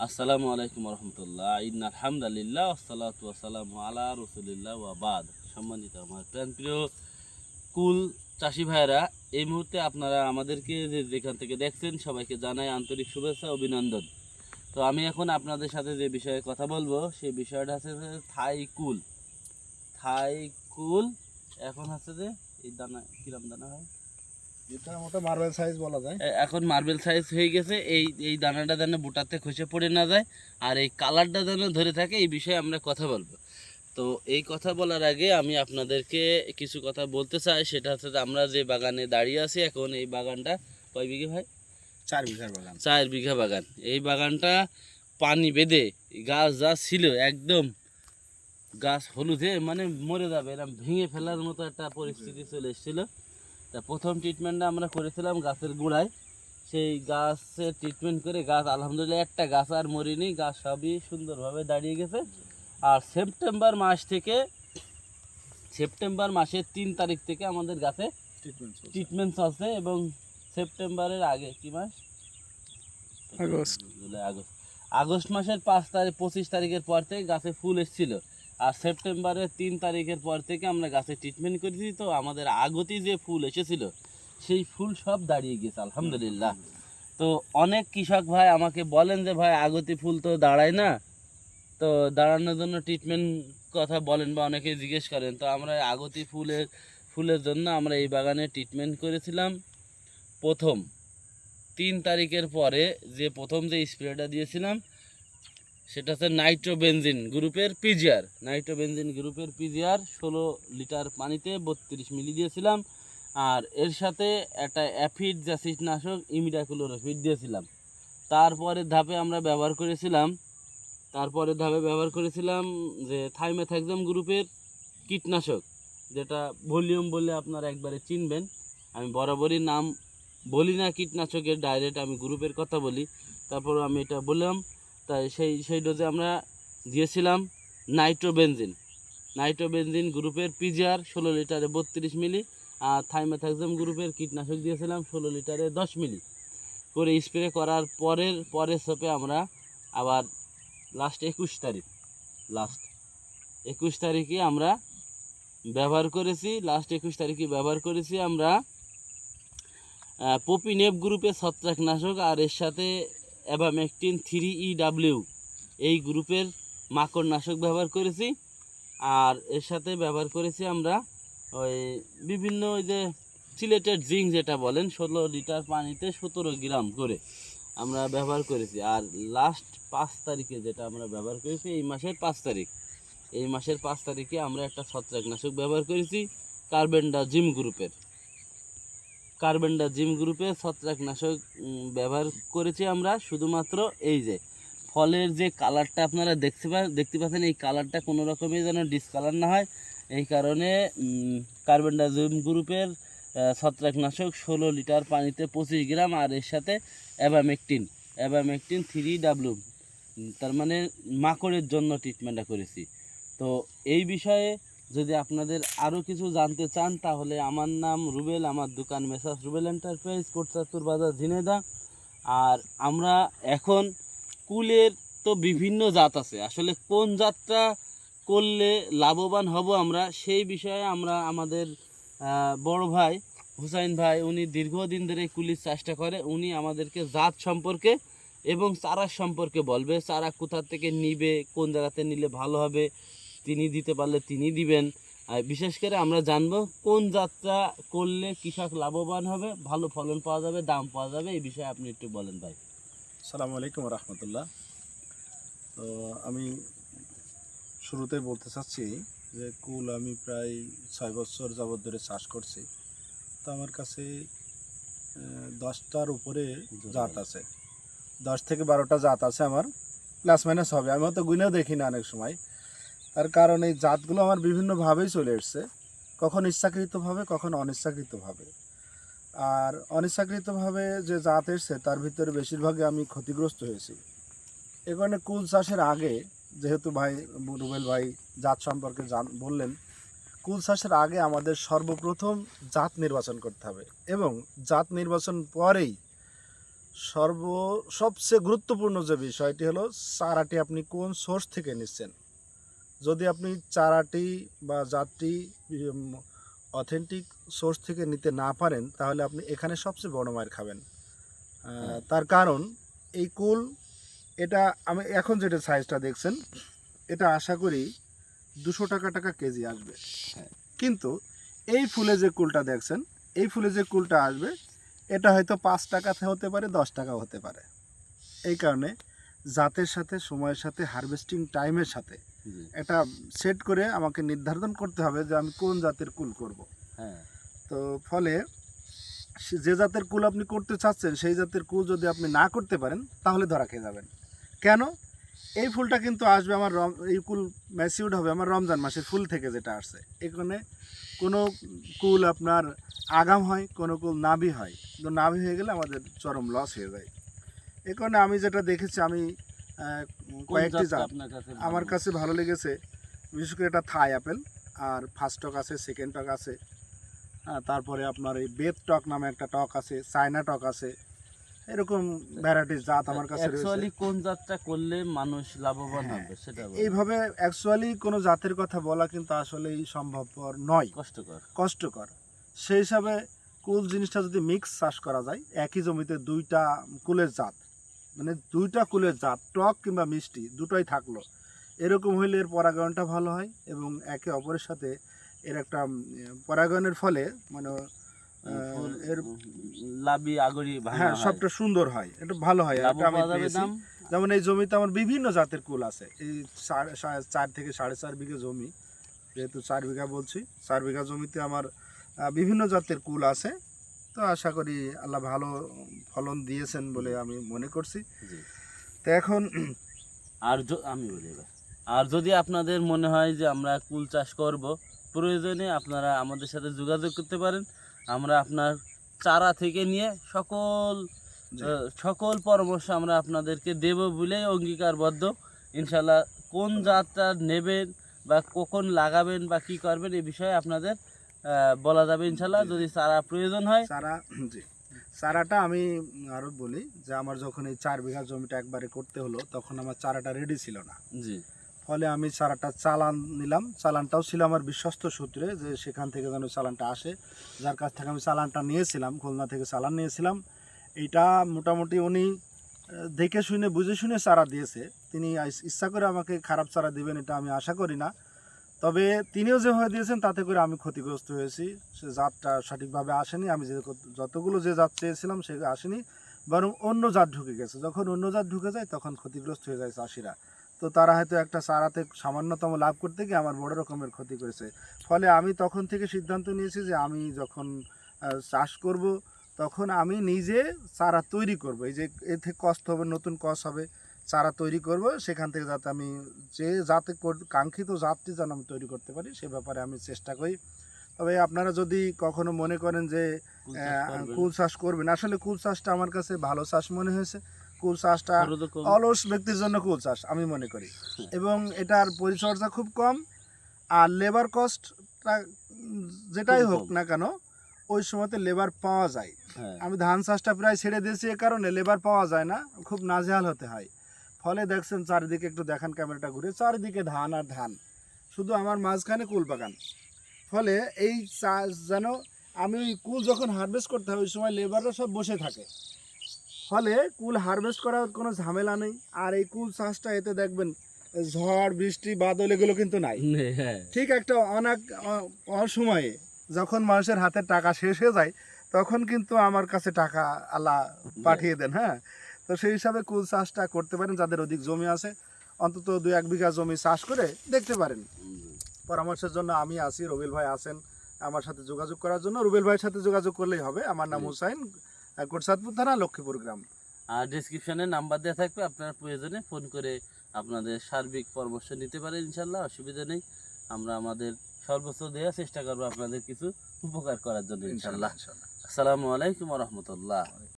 আসসালামু আলাইকুম রহমতুল্লাহ। ইন আলহামদুলিল্লাহ আলা রসুলিল্লাহ ওয়াবাদ সম্মানিত আমার প্রিয় কুল চাষি ভাইরা এই মুহূর্তে আপনারা আমাদেরকে যে যেখান থেকে দেখছেন সবাইকে জানাই আন্তরিক শুভেচ্ছা, অভিনন্দন। তো আমি এখন আপনাদের সাথে যে বিষয়ে কথা বলব, সেই বিষয়টা হচ্ছে যে থাই কুল। থাই কুল, এখন হচ্ছে যে এই দানা, কিরম দানা হয়? এখন মার্বেল সাইজ হয়ে গেছে এই এই দানাটা যেন বুটাতে খসে পড়ে না যায় আর এই কালারটা যেন ধরে থাকে এই বিষয়ে আমরা কথা বলব। তো এই কথা বলার আগে আমি আপনাদেরকে কিছু কথা বলতে চাই সেটা হচ্ছে আমরা যে বাগানে দাঁড়িয়ে আছি এখন এই বাগানটা কয় বিঘে ভাই? চার বিঘা বাগান। চার বিঘা বাগান। এই বাগানটা পানি বেঁধে গাছ যা ছিল একদম গাছ হলুদে মানে মরে যাবে এরকম ভেঙে ফেলার মতো একটা পরিস্থিতি চলে এসেছিল। তা প্রথম ট্রিটমেন্টটা আমরা করেছিলাম গাছের গোড়ায়। সেই গাছের ট্রিটমেন্ট করে গাছ আলহামদুলিল্লাহ একটা গাছ আর মরিনি গাছ সবই সুন্দরভাবে দাঁড়িয়ে গেছে। আর সেপ্টেম্বর মাস থেকে সেপ্টেম্বর মাসের তিন তারিখ থেকে আমাদের গাছে ট্রিটমেন্ট চলছে এবং সেপ্টেম্বরের আগে কি মাস? আগস্ট। July August. আগস্ট মাসের পাঁচ তারিখ পঁচিশ তারিখের পর থেকে গাছে ফুল এসেছিল। আর সেপ্টেম্বরের তিন তারিখের পর থেকে আমরা গাছে ট্রিটমেন্ট করেছি তো আমাদের আগতি যে ফুল এসেছিল, সেই ফুল সব দাঁড়িয়ে গেছে, আলহামদুলিল্লাহ। তো অনেক কৃষক ভাই আমাকে বলেন যে, ভাই, আগতি ফুল তো দাঁড়ায় না। তো দাঁড়ানোর জন্য ট্রিটমেন্ট কথা বলেন বা অনেকে জিজ্ঞেস করেন। তো আমরা আগতি ফুলের ফুলের জন্য আমরা এই বাগানে ট্রিটমেন্ট করেছিলাম। প্রথম তিন তারিখের পরে যে প্রথম যে স্প্রেটা দিয়েছিলাম সেটা হচ্ছে নাইট্রোবেনজিন গ্রুপের পিজিআর নাইট্রোবেনজিন গ্রুপের পিজিআর ষোলো লিটার পানিতে বত্রিশ মিলি দিয়েছিলাম। আর এর সাথে একটা অ্যাফিড যা কীটনাশক ইমিডাকুলোরোফিড দিয়েছিলাম। তারপরে ধাপে আমরা ব্যবহার করেছিলাম তারপরে ধাপে ব্যবহার করেছিলাম যে থাইমেথাক্সাম গ্রুপের কীটনাশক, যেটা ভলিউম বলে আপনারা একবারে চিনবেন। আমি বরাবরই নাম বলি না কীটনাশকের, ডাইরেক্ট আমি গ্রুপের কথা বলি। তারপর আমি এটা বললাম তাই সেই সেই ডোজে আমরা দিয়েছিলাম নাইট্রোবেনজিন। নাইট্রোবেনজিন গ্রুপের পিজিআর ষোলো লিটারে বত্রিশ মিলি আর থাইমেথাক্সাম গ্রুপের কীটনাশক দিয়েছিলাম ষোলো লিটারে দশ মিলি। করে স্প্রে করার পরের পরের সপে আমরা আবার লাস্ট একুশ তারিখ লাস্ট একুশ তারিখে আমরা ব্যবহার করেছি লাস্ট একুশ তারিখে ব্যবহার করেছি আমরা পপিনেপ গ্রুপের ছত্রাকনাশক আর এর সাথে অ্যাবামেকটিন থ্রি ই ডাব্লিউ। এই গ্রুপের মাকড়নাশক ব্যবহার করেছি। আর এর সাথে ব্যবহার করেছি আমরা ওই বিভিন্ন ওই যে সিলেটেড জিঙ্ক যেটা বলেন, ষোলো লিটার পানিতে সতেরো গ্রাম করে আমরা ব্যবহার করেছি। আর লাস্ট পাঁচ তারিখে যেটা আমরা ব্যবহার করেছি, এই মাসের পাঁচ তারিখ। এই মাসের পাঁচ তারিখে আমরা একটা ছত্রাকনাশক ব্যবহার করেছি, কার্বেন্ডা জিম গ্রুপের। কার্বেন্ডা জিম গ্রুপে ছত্রাকনাশক ব্যবহার করেছি আমরা শুধুমাত্র এই যে, ফলের যে কালারটা আপনারা দেখতে পা, দেখতে পাচ্ছেন, এই কালারটা কোনো রকমই যেন ডিসকালার না হয়। এই কারণে কার্বেন্ডা জিম গ্রুপের ছত্রাকনাশক ষোলো লিটার পানিতে পঁচিশ গ্রাম আর এর সাথে অ্যাবামেকটিন অ্যাবামেকটিন থ্রি ডাব্লু তার মানে মাকড়ের জন্য ট্রিটমেন্টটা করেছি। তো এই বিষয়ে যদি আপনাদের আরও কিছু জানতে চান, তাহলে আমার নাম রুবেল, আমার দোকান মেসাস রুবেল এন্টারপ্রাইজ কোটচাতুর বাজার ঝিনেদা আর আমরা এখন কুলের তো বিভিন্ন জাত আছে। আসলে কোন জাতটা করলে লাভবান হব আমরা, সেই বিষয়ে আমরা আমাদের বড় ভাই হুসাইন ভাই, উনি দীর্ঘদিন ধরে কুলির চাষটা করে। উনি আমাদেরকে জাত সম্পর্কে এবং চারা সম্পর্কে বলবে। চারা কোথা থেকে নিবে, কোন জায়গাতে নিলে ভালো হবে তিনি দিতে পারলে তিনি দিবেন। আর বিশেষ করে আমরা জানব কোন যাত্রা করলে কৃষক লাভবান হবে, ভালো ফলন পাওয়া যাবে, দাম পাওয়া যাবে, এই বিষয়ে আপনি একটু বলেন ভাই। সালামু আলাইকুম রহমতুল্লাহ। তো আমি শুরুতে বলতে চাচ্ছি যে কুল আমি প্রায় ছয় বছর যাবৎ ধরে চাষ করছি। তো আমার কাছে দশটার উপরে জাত আছে। দশ থেকে বারোটা জাত আছে আমার, প্লাস মাইনাস হবে। আমি হয়তো গুনেও দেখি না অনেক সময়। তার কারণ এই জাতগুলো আমার বিভিন্নভাবেই চলে এসছে। কখন ইচ্ছাকৃতভাবে, কখন অনিচ্ছাকৃতভাবে। আর অনিচ্ছাকৃতভাবে যে জাত এসছে, তার ভিতরে বেশিরভাগই আমি ক্ষতিগ্রস্ত হয়েছি। এ কারণে কুল চাষের আগে, যেহেতু ভাই, রুবেল ভাই জাত সম্পর্কে জান, বললেন, কুল চাষের আগে আমাদের সর্বপ্রথম জাত নির্বাচন করতে হবে এবং জাত নির্বাচন পরেই সর্ব, সবচেয়ে গুরুত্বপূর্ণ যে বিষয়টি হলো, চারাটি আপনি কোন সোর্স থেকে নিচ্ছেন? যদি আপনি চারাটি বা জাতটি অথেন্টিক সোর্স থেকে নিতে না পারেন তাহলে আপনি এখানে সবচেয়ে বড় মায়ের খাবেন। তার কারণ এই কুল এটা আমি এখন যেটা সাইজটা দেখছেন এটা আশা করি দুশো টাকা টাকা কেজি আসবে। হ্যাঁ। কিন্তু এই ফুলে যে কুলটা দেখছেন এই ফুলে যে কুলটা আসবে এটা হয়তো পাঁচ টাকাতে হতে পারে দশ টাকা হতে পারে। এই কারণে জাতের সাথে সময়ের সাথে হারভেস্টিং টাইমের সাথে এটা সেট করে আমাকে নির্ধারণ করতে হবে যে আমি কোন জাতের কুল করব। হ্যাঁ। তো ফলে যে জাতের কুল আপনি করতে চাচ্ছেন সেই জাতের কুল যদি আপনি না করতে পারেন তাহলে ধরা খেয়ে যাবেন। কেন? এই ফুলটা কিন্তু আসবে আমার রম এই কুল ম্যাচিউড হবে আমার রমজান মাসের ফুল থেকে যেটা আসছে। এখানে কোনো কুল আপনার আগাম হয় কোনো কুল নাভি হয়। তো নাভি হয়ে গেলে আমাদের চরম লস হয়ে যায়। এ কারণে আমি যেটা দেখেছি আমি কয়েকটি জাত। আমার কাছে ভালো লেগেছে বিশেষ করে এটা থাই অ্যাপেল আর ফার্স্ট টক আছে সেকেন্ড টক আছে। হ্যাঁ, তারপরে আপনার এই বেদ টক নামে একটা টক আছে চায়না টক আছে এরকম ভ্যারাইটিস জাত আমার কাছে অ্যাকচুয়ালি কোন জাতটা করলে মানুষ লাভবান হ্যাঁ, হবে সেটা এইভাবে অ্যাকচুয়ালি কোনো জাতের কথা বলা কিন্তু আসলেই সম্ভবপর নয়। কষ্টকর। কষ্টকর। সেই হিসাবে কুল জিনিসটা যদি মিক্স চাষ করা যায় একই জমিতে দুইটা কুলের জাত মানে দুইটা কুলের জাত টক কিংবা মিষ্টি দুটোই থাকল। এরকম হইলে এর পরাগায়নটা ভালো হয় এবং একে অপরের সাথে এর একটা পরাগায়নের ফলে মানে এর লাবি আগরি হ্যাঁ সবটা সুন্দর হয় এটা ভালো হয় এটা আমি যেমন এই জমিতে আমার বিভিন্ন জাতের কুল আছে। এই চার থেকে সাড়ে চার বিঘা জমি যেহেতু চার বিঘা বলছি চার বিঘা জমিতে আমার বিভিন্ন জাতের কুল আছে। তো আশা করি আল্লাহ ভালো ফলন দিয়েছেন বলে আমি মনে করছি। তো এখন আর আমি বলি এবার। আর যদি আপনাদের মনে হয় যে আমরা কুল চাষ করব প্রয়োজনে আপনারা আমাদের সাথে যোগাযোগ করতে পারেন। আমরা আপনার চারা থেকে নিয়ে সকল সকল পরামর্শ আমরা আপনাদেরকে দেব বলেই অঙ্গীকারবদ্ধ। ইনশাল্লাহ কোন জাতটা নেবেন বা কখন লাগাবেন বা কি করবেন এ বিষয়ে আপনাদের বলা যাবে ইনশাল্লাহ যদি চারা প্রয়োজন হয়। চারা জি। চারাটা আমি আরও বলি যে আমার যখন এই চার বিঘা জমিটা একবারে করতে হলো তখন আমার চারাটা রেডি ছিল না। জি। ফলে আমি চারাটা চালান নিলাম। চালানটাও ছিল আমার বিশ্বস্ত সূত্রে যে সেখান থেকে যেন চালানটা আসে। যার কাছ থেকে আমি চালানটা নিয়েছিলাম খুলনা থেকে চালান নিয়েছিলাম। এইটা মোটামুটি উনি দেখে শুনে বুঝে শুনে চারা দিয়েছে। তিনি ইচ্ছা করে আমাকে খারাপ চারা দিবেন এটা আমি আশা করি না। তবে তিনিও যেভাবে দিয়েছেন, তাতে করে আমি ক্ষতিগ্রস্ত হয়েছি। সে জাতটা সঠিকভাবে আসেনি, আমি যে যতগুলো যে জাত চেয়েছিলাম, সে আসেনি। বরং অন্য জাত ঢুকে গেছে। যখন অন্য জাত ঢুকে যায়, তখন ক্ষতিগ্রস্ত হয়ে যায় চাষিরা। তো তারা হয়তো একটা চারাতে সামান্যতম লাভ করতে গিয়ে আমার বড় রকমের ক্ষতি করেছে। ফলে আমি তখন থেকে সিদ্ধান্ত নিয়েছি যে আমি যখন চাষ করব, তখন আমি নিজে চারা তৈরি করব। এই যে এর থেকে কষ্ট হবে, নতুন কষ হবে। চারা তৈরি করব সেখান থেকে যাতে আমি যে কর- কাঙ্ক্ষিত জাতটি যেন আমি তৈরি করতে পারি সে ব্যাপারে আমি চেষ্টা করি। তবে আপনারা যদি কখনো মনে করেন যে কুল চাষ করবেন। আসলে কুল চাষটা আমার কাছে ভালো চাষ মনে হয়েছে। কুল চাষটা অলস ব্যক্তির জন্য কুল চাষ আমি মনে করি। এবং এটার পরিচর্যা খুব কম আর লেবার কস্টটা যেটাই হোক না কেন ওই সময়তে লেবার পাওয়া যায়। হ্যাঁ। আমি ধান চাষটা প্রায় ছেড়ে দিয়েছি এ কারণে লেবার পাওয়া যায় না খুব নাজেহাল হতে হয়। ফলে দেখছেন চারিদিকে একটু দেখান ক্যামেরাটা ঘুরে চারিদিকে ধান আর ধান। শুধু আমার মাঝখানে কুল বাগান। ফলে এই যেন আমি ওই কুল যখন হারভেস্ট করতে হয় ওই সময় লেবাররা সব বসে থাকে। ফলে কুল হারভেস্ট করার কোনো ঝামেলা নেই। আর এই কুল চাষটা এতে দেখবেন ঝড় বৃষ্টি বাদল এগুলো কিন্তু নাই। হ্যাঁ। ঠিক একটা অনেক অসময়ে যখন মানুষের হাতে টাকা শেষ হয়ে যায় তখন কিন্তু আমার কাছে টাকা আল্লাহ পাঠিয়ে দেন হ্যাঁ। তো সেই হিসাবে কুল চাষটা করতে পারেন যাদের অধিক জমি আছে। অন্তত দু এক বিঘা জমি চাষ করে দেখতে পারেন। পরামর্শের জন্য আমি আছি রবিল ভাই আছেন আমার সাথে যোগাযোগ করার জন্য। রুবেল ভাইয়ের সাথে যোগাযোগ করলেই হবে। আমার নাম হুসাইন কোটসাদপুর থানা লক্ষ্মীপুর গ্রাম। আর ডিসক্রিপশনে নাম্বার দেওয়া থাকবে আপনার প্রয়োজনে ফোন করে আপনাদের সার্বিক পরামর্শ নিতে পারেন ইনশাল্লাহ অসুবিধা নেই। আমরা আমাদের সর্বোচ্চ দেওয়ার চেষ্টা করব আপনাদের কিছু উপকার করার জন্য ইনশাল্লাহ আসসালামু আলাইকুম রহমতুল্লাহ।